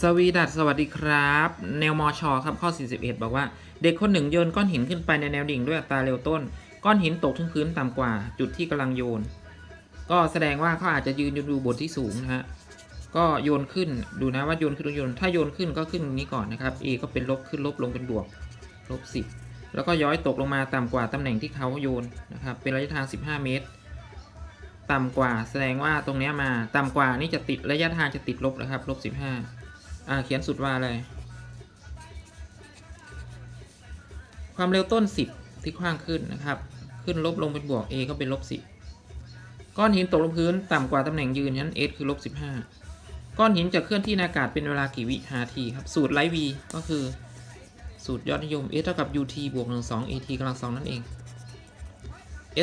สวีดัสสวัสดีครับ แนวมอชอครับข้อ 41 บอกว่า เด็กคนหนึ่งโยนก้อนหินขึ้นไปในแนวดิ่งด้วยอัตราเร็วต้น ก้อนหินตกถึงพื้นต่ำกว่า จุดที่กำลังโยน ก็แสดงว่าเขาอาจจะยืนอยู่บนที่สูงนะฮะก็โยนขึ้นดูนะว่าโยนขึ้นหรือโยน ถ้าโยนขึ้นก็ขึ้นนี้ก่อนนะครับ A ก็เป็นลบขึ้นลบลงเป็นบวกลบ10 แล้วก็ย้อยตกลงมาต่ำกว่าตำแหน่งที่เขาโยนนะครับเป็นระยะทาง 15 เมตร ต่ำกว่าแสดงว่าตรงนี้มาต่ำกว่านี่จะติดระยะทางจะติดลบนะครับลบ15 อ่าเขียนสุดว่าอะไร ความเร็วต้น 10 ที่ขว้างขึ้นนะครับ ขึ้นลบลงเป็นบวก a ก็เป็นลบ10 ก้อนหินตกลงพื้นต่ำกว่าตำแหน่งยืนนั้น s คือลบ15 ก้อนหินจะเคลื่อนที่ในอากาศเป็นเวลากี่วินาทีครับ สูตรไลท์ v ก็คือสูตรยอดนิยม s เท่ากับ ut บวก1 2 at กำลัง2นั่นเอง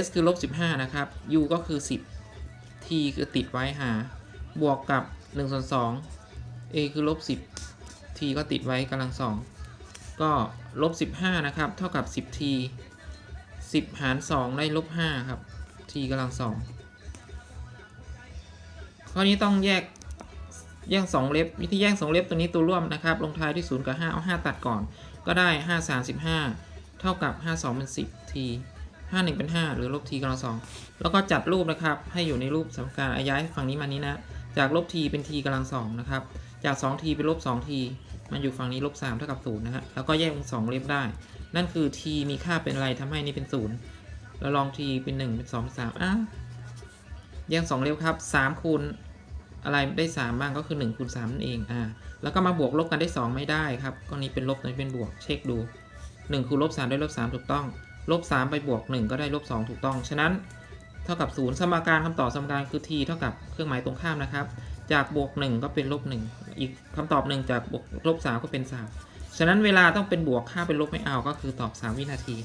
s คือลบ15 นะครับ u ก็คือ 10 t คือติดไว้หา บวกกับ1ส่วน2 a คือลบ10 t ก็ติดไว้กำลังสองก็ลบ15 นะครับ เท่ากับ 10t 10 หาร 2 ได้ลบ5ครับ t กำลังสองข้อนี้ต้องแยกแยก2เล็บวิธีแยก2เล็บตัวนี้ตัวร่วมนะครับ ลงท้ายด้วย0กับ 5 เอา 5 ตัดก่อน ก็ได้ 5 35 เท่ากับ 5 2 เป็น 10 t 5 1 เป็น 5 หรือลบ t กำลังสองแล้วก็จัดรูปนะครับ ให้อยู่ในรูปสมการอาย้ายฝั่งนี้มานี้นะ จากลบ t เป็น t กำลังสองนะครับ จาก 2t เป็นลบ 2t มันอยู่ฝั่งนี้ลบ3เท่ากับ0นะฮะ แล้วก็แยกเป็น2เล็บได้ นั่นคือ t มีค่าเป็นอะไรทำให้นี่เป็น 0 แล้วลอง t เป็น 1 เป็น2เป็น3อ้าวแยก2เล็บครับ3คูณอะไรได้3บ้างก็คือ1คูณ3นั่นเอง อ่า แล้วก็มาบวกลบกันได้ 2 ไม่ได้ครับก็นี้เป็นลบนี้เป็นบวก เช็คดู 1คูณลบ3ได้ลบ3ถูกต้อง ลบ3ไปบวก 1 ก็ได้ลบ2ถูกต้อง ฉะนั้น เท่ากับ 0 สมการคำตอบสมการคือ t เท่ากับเครื่องหมายตรงข้ามนะครับ จากบวก1ก็เป็นลบ1อีกคำตอบ1จากบวกลบ3ก็เป็น3ฉะนั้นเวลาต้องเป็นบวกค่าเป็นลบไม่เอาก็คือตอบ3วินาที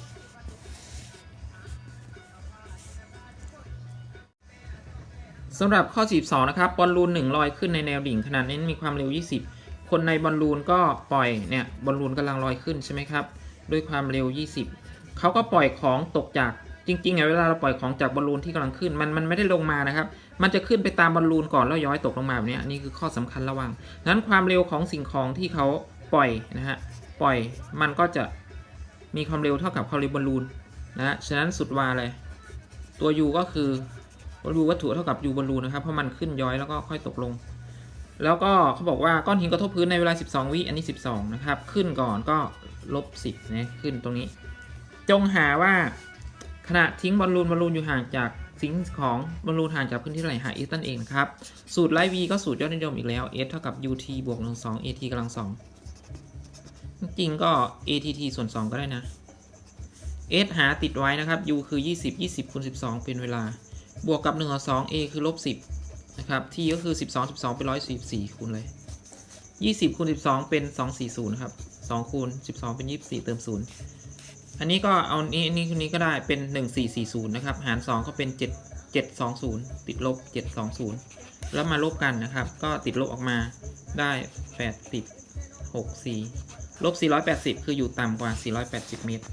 สำหรับข้อ 42 นะครับ บอลลูน1ลอยขึ้นในแนวดิ่งขนาดนี้มีความเร็ว 20 คนในบอลลูนก็ปล่อยเนี่ยบอลลูนกำลังลอยขึ้นใช่ไหมครับ ด้วยความเร็ว 20 เขาก็ปล่อยของตกจากจริงๆอเวลาเราปล่อยของจากบอลลูนที่กำลังขึ้นมันมันไม่ได้ลงมานะครับ มันจะขึ้นไปตามบอลลูนก่อนแล้วย้อยตกลงมาแบบนี้นี่คือข้อสำคัญระวังนั้นความเร็วของสิ่งของที่เขาปล่อยนะฮะปล่อยมันก็จะมีความเร็วเท่ากับความเร็วบอลลูนนะฮะฉะนั้นสุดวาเลย ตัว u ก็คือตัว u วัตถุเท่ากับ u บอลลูนนะครับเพราะมันขึ้นย้อยแล้วก็ค่อยตกลง แล้วก็เขาบอกว่าก้อนหินกระทบพื้นในเวลา 12 วิอันนี้ 12 นะครับ ขึ้นก่อนก็ลบ 10นะขึ้นตรงนี้ จงหาว่าขณะทิ้งบอลลูนบอลลูนอยู่ห่างจาก สิ่งของบอลลูนห่างจากพื้นที่เท่าไหร่หา s นั่นเองนะครับ สูตรไลท์ v ก็สูตรยอดนิยมอีกแล้ว s เท่ากับ ut บวก1 2 at กำลัง2จริงก็ att ส่วน 2 ก็ได้นะ s หาติดไว้นะครับ u คือ 20 20คูณ12 เป็นเวลา บวกกับ1กับ2 a คือลบ10นะครับ t ก็คือ 12 12 เป็น 144 คูณเลย 20คูณ12 เป็น 240 นะครับ2คูณ12 เป็น 24 เติม 0 อันนี้ก็เอานี้อันนี้คนนี้ก็ได้เป็น 1440 นะครับ หาร 2 ก็เป็น 7 720 ติดลบ 720 แล้วมาลบกันนะครับ ก็ติดลบออกมาได้ 80 64 ลบ 480 คืออยู่ต่ำกว่า 480 เมตร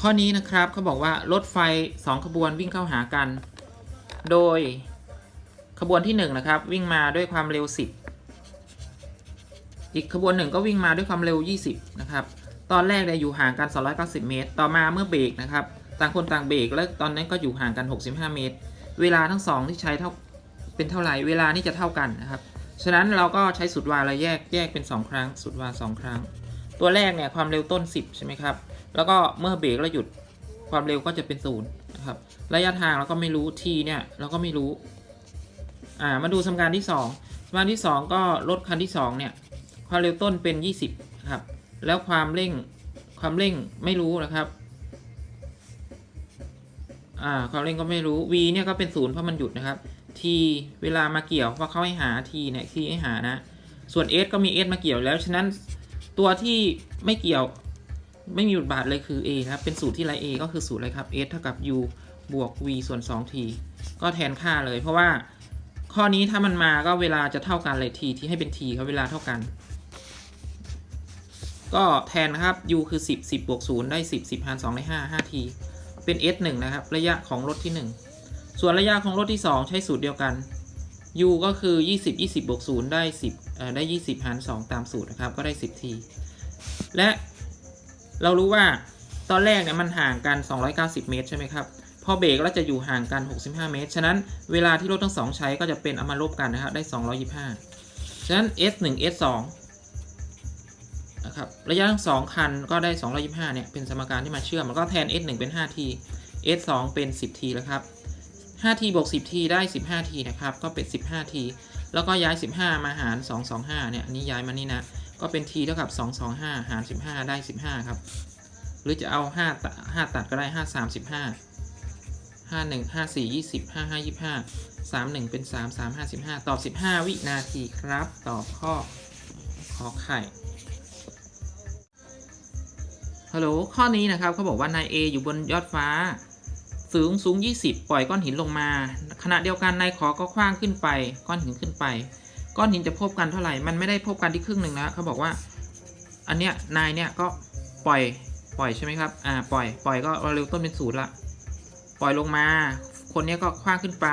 ข้อนี้นะครับเขาบอกว่ารถไฟ 2 ขบวนวิ่งเข้าหากัน โดยขบวนที่ 1 นะครับ วิ่งมาด้วยความเร็ว 10 อีกขบวนหนึ่งก็วิ่งมาด้วยความเร็ว 20 นะครับ ตอนแรกเนี่ยอยู่ห่างกัน 290 เมตร ต่อมาเมื่อเบรกนะครับ ต่างคนต่างเบรกแล้วตอนนั้นก็อยู่ห่างกัน 65 เมตร เวลาทั้งสองที่ใช้เท่าเป็นเท่าไหร่ เวลานี่จะเท่ากันนะครับ ฉะนั้นเราก็ใช้สุดวาระแยกแยกเป็น 2 ครั้ง สุดวา 2 ครั้ง ตัวแรกเนี่ยความเร็วต้น 10 ใช่ไหมครับ แล้วก็เมื่อเบรกแล้วหยุดความเร็วก็จะเป็นศูนย์นะครับ ระยะทางเราก็ไม่รู้ t เนี่ยเราก็ไม่รู้ อ่า มาดูสมการที่ 2สมการที่ 2 ก็รถคันที่2เนี่ย ความเร็วต้นเป็น 20ครับ แล้วความเร่งความเร่งไม่รู้นะครับอ่าความเร่งก็ไม่รู้ v เนี่ยก็เป็นศูนย์เพราะมันหยุดนะครับ t เวลามาเกี่ยวเพราะเขาให้หา t เนี่ย t ให้หานะ ส่วน s ก็มี s มาเกี่ยวแล้วฉะนั้นตัวที่ไม่เกี่ยวไม่มีบทบาทเลยคือ a ครับเป็นสูตรที่ไร a ก็คือสูตรอะไรครับ s เท่ากับ u บวก v ส่วน 2t ก็แทนค่าเลย เพราะว่าข้อนี้ถ้ามันมาก็เวลาจะเท่ากันเลย t ที่ให้เป็น t ครับเวลาเท่ากัน ก็แทนนะครับ u คือ 10 10บวก0ได้ 10 10หาร2ได้5 5t เป็น s 1นะครับ ระยะของรถที่ 1 ส่วนระยะของรถที่ 2 ใช้สูตรเดียวกัน u ก็คือ 20 20บวก0ได้ 10เอ่อได้ 20หาร2ตามสูตรนะครับ ก็ได้ 10ทีและเรารู้ว่าตอนแรกเนี่ยมันห่างกัน 290 เมตรใช่ไหมครับ พอเบรกแล้วจะอยู่ห่างกัน 65 เมตร ฉะนั้นเวลาที่รถทั้งสองใช้ก็จะเป็นเอามาลบกันนะครับ ได้ 225 ฉะนั้น S 1 S 2 นะครับระยะทั้งสองคันก็ได้ 225 เนี่ย เป็นสมการที่มาเชื่อม แล้วก็แทน S 1เป็น 5T S 2เป็น 10T แล้วครับ 5T บวก 10T ได้ 15T นะครับ ก็เป็น 15T แล้วก็ย้าย 15 มาหาร 225 เนี่ย อันนี้ย้ายมานี่นะ ก็เป็น T เท่ากับ 225 หาร 15 ได้ 15 ครับ หรือจะเอา 5 ตัด 5 ตัดก็ได้ 5 35 5 1 5 4 20 5 5 25 3 1 เป็น 3 3 55 ตอบ 15 วินาทีครับ ตอบข้อขอไข่ ฮัลโหลข้อนี้นะครับเขาบอกว่านาย A อยู่บนยอดฟ้า สูงสูง 20 ปล่อยก้อนหินลงมา ขณะเดียวกันนายขอก็คว้างขึ้นไป ก้อนหินขึ้นไป ก้อนหินจะพบกันเท่าไหร่ มันไม่ได้พบกันที่ครึ่งหนึ่งนะเขาบอกว่า อันเนี้ยนายเนี่ยก็ปล่อยปล่อยใช่ไหมครับ อ่าปล่อยปล่อยก็เร็วต้นเป็นศูนย์ละ ปล่อยลงมา คนเนี้ยก็คว้างขึ้นไป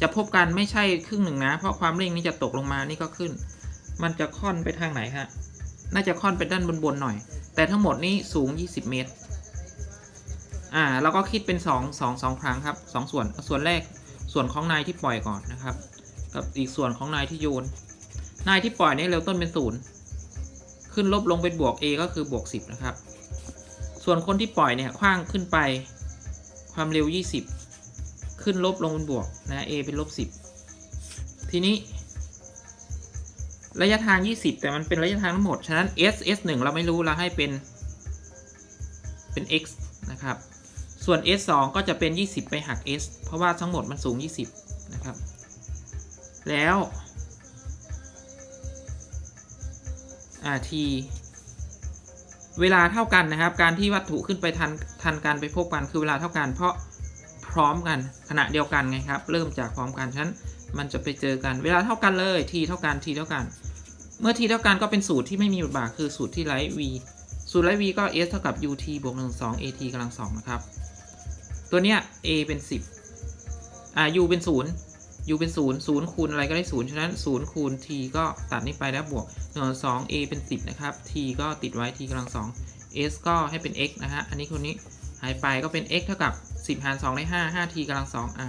จะพบกันไม่ใช่ครึ่งหนึ่งนะ เพราะความเร่งนี้จะตกลงมานี่ก็ขึ้น มันจะค่อนไปทางไหนฮะ น่าจะค่อนไปด้านบนๆหน่อย แต่ทั้งหมดนี้สูง 20 เมตร อ่าเราก็คิดเป็น 2 2 2 ครั้งครับ 2 ส่วน ส่วนแรก ส่วนของนายที่ปล่อยก่อนนะครับ กับอีกส่วนของนายที่โยน นายที่ปล่อยนี่เร็วต้นเป็นศูนย์ขึ้นลบลงเป็นบวก a ก็คือบวก 10 นะครับ ส่วนคนที่ปล่อยเนี่ยคว้างขึ้นไป ความเร็ว 20 ขึ้นลบลงเป็นบวกนะ a เป็นลบ 10 ทีนี้ ระยะทาง 20 แต่มันเป็นระยะทางทั้งหมด ฉะนั้น s s 1เราไม่รู้เราให้เป็นเป็น x นะครับ ส่วน s 2ก็จะเป็น 20 ไปหัก s เพราะว่าทั้งหมดมันสูง 20 นะครับ แล้ว rt เวลาเท่ากันนะครับ การที่วัตถุขึ้นไปทันทันการไปพบกันคือเวลาเท่ากัน เพราะพร้อมกันขณะเดียวกันไงครับ เริ่มจากพร้อมกันฉะนั้นมันจะไปเจอกันเวลาเท่ากันเลย t เท่ากัน t เท่ากัน เมื่อ t เท่ากันก็เป็นสูตรที่ไม่มีบทบาทคือสูตรที่ไร้ v สูตรไร้ v ก็ s เท่ากับ ut บวก1 2 at กำลัง2นะครับ ตัวเนี้ย a เป็น 10อ่า u เป็น 0 u เป็น 0 0 คูณอะไรก็ได้ 0 ฉะนั้น 0 คูณ t ก็ตัดนี้ไปแล้วบวก1 2 a เป็น 10 นะครับ t ก็ติดไว้ t กำลัง2 s ก็ให้เป็น x นะฮะ อันนี้คนนี้หายไปก็เป็น x เท่ากับ 10 หาร 2 ได้ 5 5 t กำลัง2อะ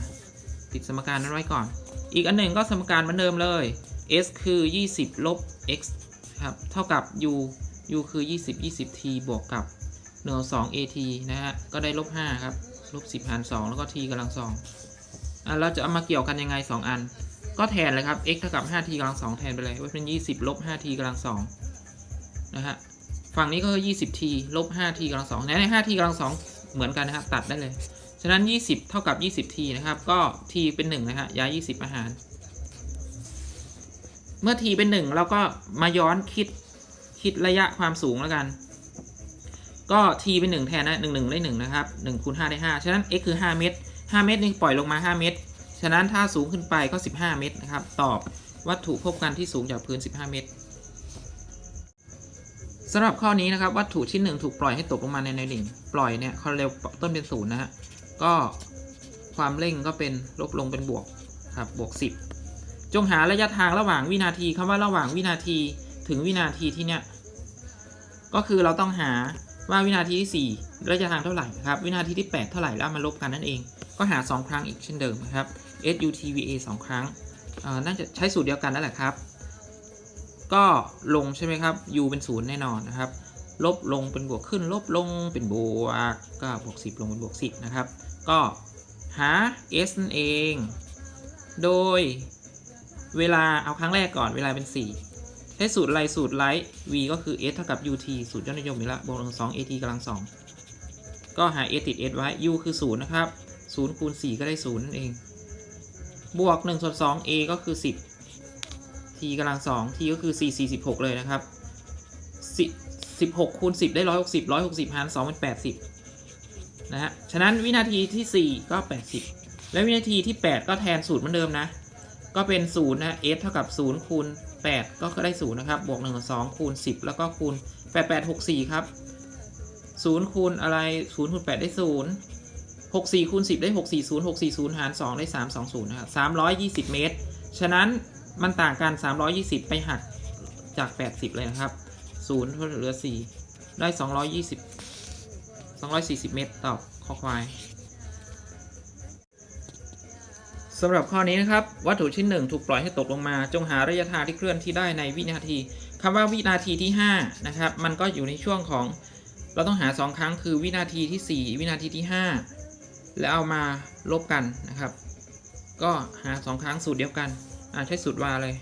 ติดสมการนั้นไว้ก่อน อีกอันหนึ่งก็สมการเหมือนเดิมเลย s คือ 20 ลบ x ครับ เท่ากับ u u คือ 20 20 t บวกกับ1 2 at นะฮะ ก็ได้ลบ5ครับ ลบ 10 หาร 2 แล้วก็ t กำลัง2อะเราจะเอามาเกี่ยวกันยังไง 2 อัน ก็แทนเลยครับ x เท่ากับ 5t กำลัง 2 แทนไปเลยว่าเป็น 20 ลบ 5t กำลัง 2 นะฮะ ฝั่งนี้ก็คือ 20t ลบ 5t กำลัง2ใน 5t กำลัง 2 เหมือนกันนะครับ ตัดได้เลย ฉะนั้น 20 เท่ากับ 20t นะครับ ก็ t เป็น 1 นะฮะ ย้าย 20มาหาร เมื่อ t เป็น1เราก็มาย้อนคิดคิดระยะความสูงแล้วกัน ก็ t เป็น1แทนนะ1 1ได้1นะครับ1คูณ5ได้5ฉะนั้น x คือ5เมตร5เมตรนี่ปล่อยลงมา5เมตรฉะนั้นถ้าสูงขึ้นไปก็ 15 เมตรนะครับ ตอบวัตถุพบกันที่สูงจากพื้น 15 เมตรสำหรับข้อนี้นะครับ วัตถุชิ้นหนึ่งถูกปล่อยให้ตกลงมาในในดิ่ง ปล่อยเนี่ยความเร็วต้นเป็นศูนย์นะฮะก็ความเร่งก็เป็นลบลงเป็นบวกครับบวก 10 จงหาระยะทางระหว่างวินาทีคำว่าระหว่างวินาทีถึงวินาทีที่เนี้ยก็คือเราต้องหาว่าวินาทีที่4ระยะทางเท่าไหร่นะครับ วินาทีที่ 8 เท่าไหร่แล้วมาลบกันนั่นเอง ก็หา 2 ครั้งอีกเช่นเดิมนะครับ SUTVA 2 ครั้งน่าจะใช้สูตรเดียวกันนั่นแหละครับ ก็ลงใช่ไหมครับ u เป็นศูนย์แน่นอนนะครับ ลบลงเป็นบวกขึ้น ลบลงเป็นบวกก็บวก10 ลงเป็นบวก10นะครับ ก็หา s นั่นเอง โดย เวลาเอาครั้งแรกก่อนเวลาเป็น 4 ใช้สูตรไรสูตรไลท์ v ก็คือ s เท่ากับ ut สูตรยอดนิยมอยู่แล้วบวกลง2 at กำลัง2ก็หา s ติด s ไว้ u คือ 0 นะครับ 0 คูณ 4 ก็ได้ 0 นั่นเอง บวก1ส่วน2 a ก็คือ 10 t กำลัง2 t ก็คือ 4 4 6 เลยนะครับ 16 คูณ 10 ได้ 160 160หาร2เป็น 80 นะฮะ ฉะนั้นวินาทีที่ 4 ก็ 80 และวินาทีที่ 8 ก็แทนสูตรเหมือนเดิมนะ ก็เป็น0นะ s เท่ากับ0คูณ8 ก็ได้0นะครับ บวก1 2คูณ 10 แล้วก็คูณ 8 8 6 4 ครับ 0 คูณอะไร0คูณ8 ได้ 0 64คูณ10 ได้ 640 640 หาร 2 ได้ 320 นะครับ 320 เมตร ฉะนั้นมันต่างกัน 320 ไปหักจาก 80 เลยนะครับ 0เหลือ 4 ได้ 220 240 เมตรต่อบข้อควาย สำหรับข้อนี้นะครับ วัตถุชิ้นหนึ่งถูกปล่อยให้ตกลงมา จงหาระยะทางที่เคลื่อนที่ได้ในวินาทีคำว่าวินาทีที่ 5 นะครับ มันก็อยู่ในช่วงของ เราต้องหา 2 ครั้งคือวินาทีที่ 4 วินาทีที่ 5 แล้วเอามาลบกันนะครับ ก็หา 2 ครั้งสูตรเดียวกันอ่าใช้สูตรวาเลย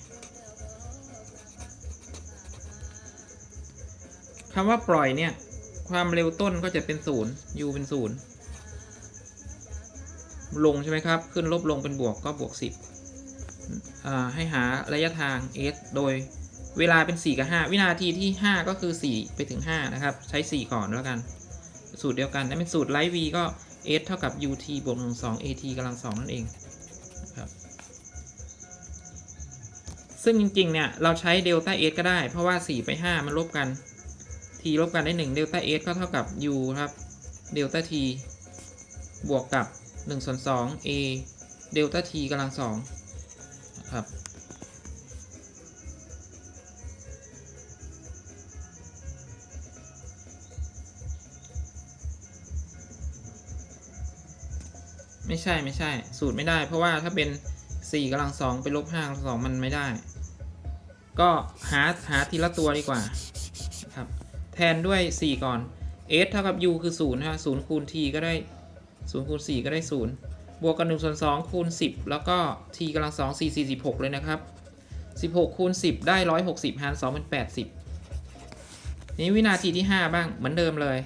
คำว่าปล่อยเนี่ย ความเร็วต้นก็จะเป็นศูนย์ u เป็นศูนย์ ลงใช่ไหมครับ ขึ้นลบลงเป็นบวกก็บวก 10 ให้หาระยะทาง s โดยเวลาเป็น 4 กับ 5 วินาทีที่ 5 ก็คือ 4 ไปถึง 5 นะครับ ใช้ 4 ก่อนแล้วกัน สูตรเดียวกันนั่นเป็นสูตรไลท์ v ก็ s เท่ากับ ut บวก1 2 at กำลัง 2 นั่นเองครับซึ่งจริง ๆ เนี่ย เราใช้เดลต้า s ก็ได้ เพราะว่า 4 ไป 5 มันลบกัน t ลบกันได้1เดลต้า s ก็เท่ากับ u ครับเดลต้า t บวกกับ 1ส่วน2 a เดลต้า t กำลัง2นะครับไม่ใช่ไม่ใช่ สูตรไม่ได้ เพราะว่าถ้าเป็น 4กำลัง2ไปลบ5กำลัง2มันไม่ได้ ก็หาหาทีละตัวดีกว่าครับแทนด้วย 4 ก่อน s เท่ากับ u คือ0นะฮะ0คูณ t ก็ได้ 0คูณ4ก็ได้ 0 บวกกับ1ส่วน2คูณ 10 แล้วก็ t กำลัง 2 4 46 เลยนะครับ 16คูณ10 ได้ 160หาร2เป็น80 นี้วินาทีที่ 5 บ้างเหมือนเดิมเลย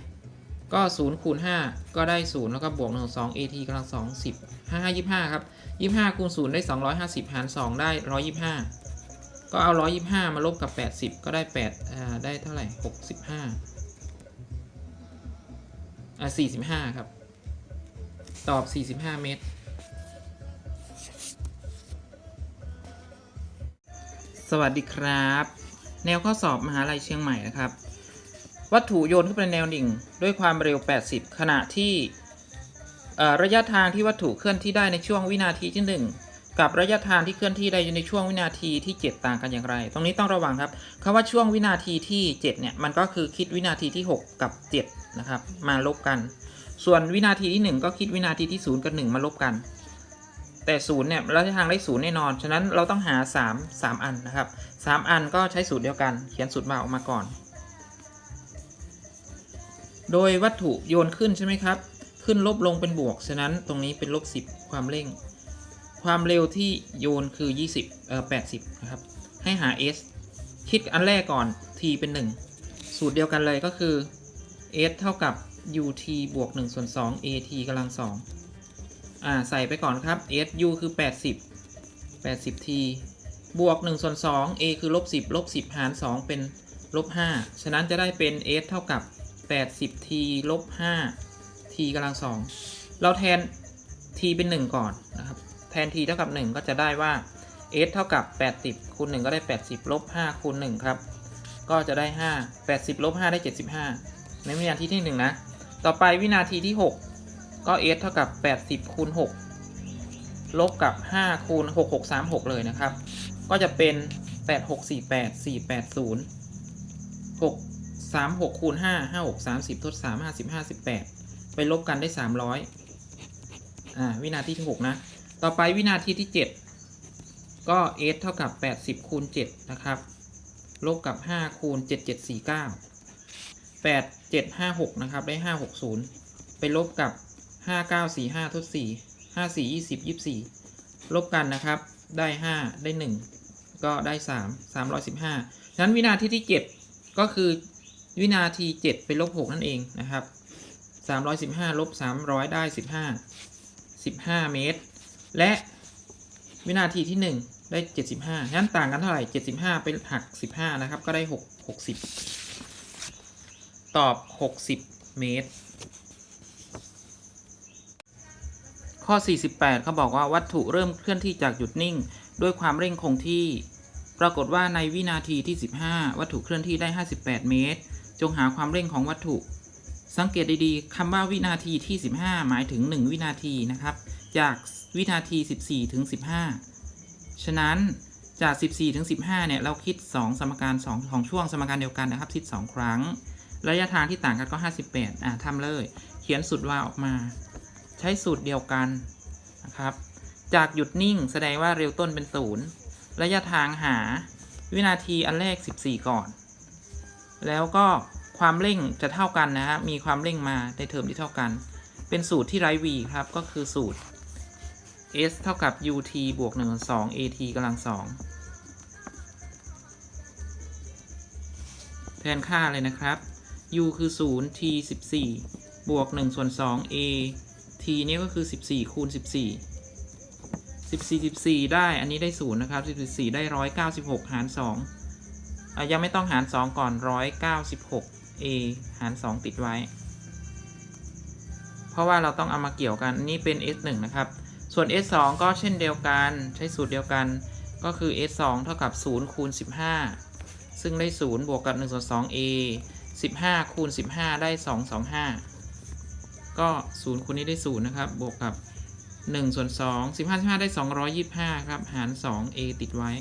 ก็0คูณ5ก็ได้ 0 แล้วก็บวก1ส่วน2 at กำลัง 2 10 5 5 25 ครับ 25คูณ0ได้ 250หาร2ได้ 125 ก็เอา 125 มาลบกับ 80 ก็ได้8อ่าได้เท่าไหร่ 65อ่า45 ครับ ตอบ 45 เมตร สวัสดีครับ แนวข้อสอบมหาลัยเชียงใหม่นะครับ วัตถุโยนขึ้นไปแนวดิ่ง ด้วยความเร็ว 80 ขณะที่ระยะทางที่วัตถุเคลื่อนที่ได้ในช่วงวินาทีที่ 1กับระยะทางที่เคลื่อนที่ได้ในช่วงวินาทีที่ 7 ต่างกันอย่างไร ตรงนี้ต้องระวังครับคำว่าช่วงวินาทีที่ 7 เนี่ย มันก็คือคิดวินาทีที่ 6 กับ 7 นะครับ มาลบกัน ส่วนวินาทีที่ 1 ก็คิดวินาทีที่ 0 กับ 1 มาลบกัน แต่0เนี่ยเระยะทางได้0แน่นอน ฉะนั้นเราต้องหา 3 3 อันนะครับ 3 อันก็ใช้สูตรเดียวกัน เขียนสูตรมาออกมาก่อน โดยวัตถุโยนขึ้นใช่ไหมครับ ขึ้นลบลงเป็นบวก ฉะนั้นตรงนี้เป็นลบ 10 ความเร่ง ความเร็วที่โยนคือ 20เอ่อ80 นะครับ ให้หา s คิดอันแรกก่อน t เป็น 1 สูตรเดียวกันเลยก็คือ s เท่ากับ ut บวก1ส่วน2 at กำลัง2อ่า ใส่ไปก่อนครับ s u คือ 80 80 t บวก1ส่วน2 a คือลบ10ลบ10 หาร 2 เป็นลบ5ฉะนั้นจะได้เป็น s เท่ากับ 80 t ลบ5 t กำลัง2เราแทน t เป็น 1 ก่อนนะครับ แทน t เท่ากับ 1 ก็จะได้ว่า s เท่ากับ 80คูณ1ก็ได้ 80ลบ5คูณ1ครับ ก็จะได้ 5 80ลบ5ได้ 75 ในวินาทีที่ 1 นะ ต่อไปวินาทีที่ 6 ก็ s เท่ากับ 80คูณ6ลบกับ 5คูณ6 6 3 6 เลยนะครับ ก็จะเป็น 8 6 4 8 4 8 0 6 3 6คูณ5 5 6 30ทด3 50 58 ไปลบกันได้ 300อ่าวินาทีที่ 6 นะ ต่อไปวินาทีที่ 7 ก็ s เท่ากับ 80คูณ7นะครับ ลบกับ 5 คูณ 7 7 4 9 8 7 5 6 นะครับ ได้ 5 6 0 ไปลบกับ 5 9 4 5 ทด 4 5 4 20 24 ลบกันนะครับ ได้ 5 ได้ 1 ก็ได้ 3 315 ฉะนั้นวินาทีที่ 7 ก็คือวินาที 7 ไปลบ 6 นั่นเองนะครับ 315 ลบ 300 ได้ 15 15 เมตร และวินาทีที่ 1 ได้ 75งั้นต่างกันเท่าไหร่ 75 เป็นหัก 15 นะครับ ก็ได้ 6 60 ตอบ 60 เมตร ข้อ 48เขาบอกว่าวัตถุเริ่มเคลื่อนที่จากหยุดนิ่ง ด้วยความเร่งคงที่ ปรากฏว่าในวินาทีที่ 15 วัตถุเคลื่อนที่ได้ 58 เมตร จงหาความเร่งของวัตถุ สังเกตดีๆคำว่าวินาทีที่ 15 หมายถึง 1 วินาทีนะครับ จากวินาที 14 ถึง 15 ฉะนั้นจาก 14 ถึง 15 เนี่ย เราคิด 2 สมการ2ของช่วงสมการเดียวกันนะครับ คิด 2 ครั้ง ระยะทางที่ต่างกันก็ 58 อ่าทำเลย เขียนสูตรวาออกมา ใช้สูตรเดียวกันนะครับ จากหยุดนิ่งแสดงว่าเร็วต้นเป็นศูนย์ระยะทางหาวินาทีอันแรก 14 ก่อน แล้วก็ความเร่งจะเท่ากันนะฮะ มีความเร่งมาในเทอมที่เท่ากัน เป็นสูตรที่ไร้ v ครับ ก็คือสูตร s เท่ากับ ut บวก1/2 at กำลัง2แทนค่าเลยนะครับ u คือ 0 t 14 บวก 1 ส่วน 2 a t นี่ก็คือ 14 คูณ 14 14 14 ได้อันนี้ได้ 0 นะครับ 14 ได้ 196 หาร2อะยังไม่ต้องหาร 2 ก่อน 196 a หาร 2 ติดไว้ เพราะว่าเราต้องเอามาเกี่ยวกัน นี่เป็น s 1นะครับ ส่วน s 2ก็เช่นเดียวกันใช้สูตรเดียวกันก็คือ s 2เท่ากับ 0 คูณ 15 ซึ่งได้ 0 บวกกับ1ส่วน2 a 15 คูณ 15 ได้ 225 ก็ 0 คูณนี้ได้ 0 นะครับ บวกกับ 1 ส่วน 2 15 15 ได้ 225 ครับ หาร 2 a ติดไว้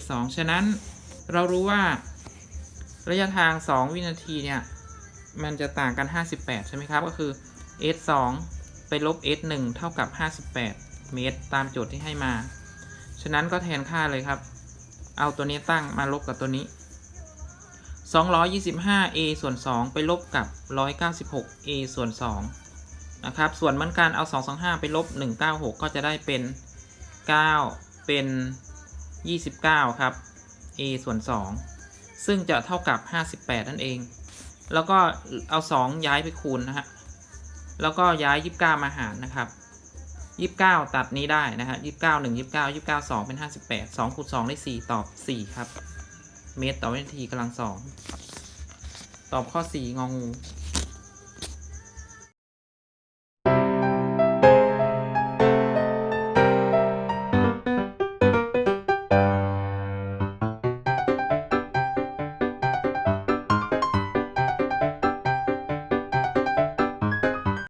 s 2ฉะนั้นเรารู้ว่า ระยะทาง 2 วินาที เนี่ย มันจะต่างกัน 58 ใช่ไหมครับ ก็คือ s 2ไปลบ s 1เท่ากับ 58 เมตร ตามโจทย์ที่ให้มา ฉะนั้นก็แทนค่าเลยครับ เอาตัวนี้ตั้งมาลบกับตัวนี้ 225 a ส่วน 2 ไปลบกับ 196 a ส่วน2นะครับ ส่วนเหมือนกันเอา 225 ไปลบ 196 ก็จะได้เป็น 9 เป็น 29 ครับ a ส่วน 2 ซึ่งจะเท่ากับ 58 นั่นเอง แล้วก็เอา 2 ย้ายไปคูณนะฮะ แล้วก็ย้าย 29 มาหารนะครับ29ตัดนี้ได้นะฮะ29 1 29 29 2เป็น58 2คูณ2ได้4ตอบ4ครับ เมตรต่อวินาทีกำลังสอง ตอบข้อ4งองู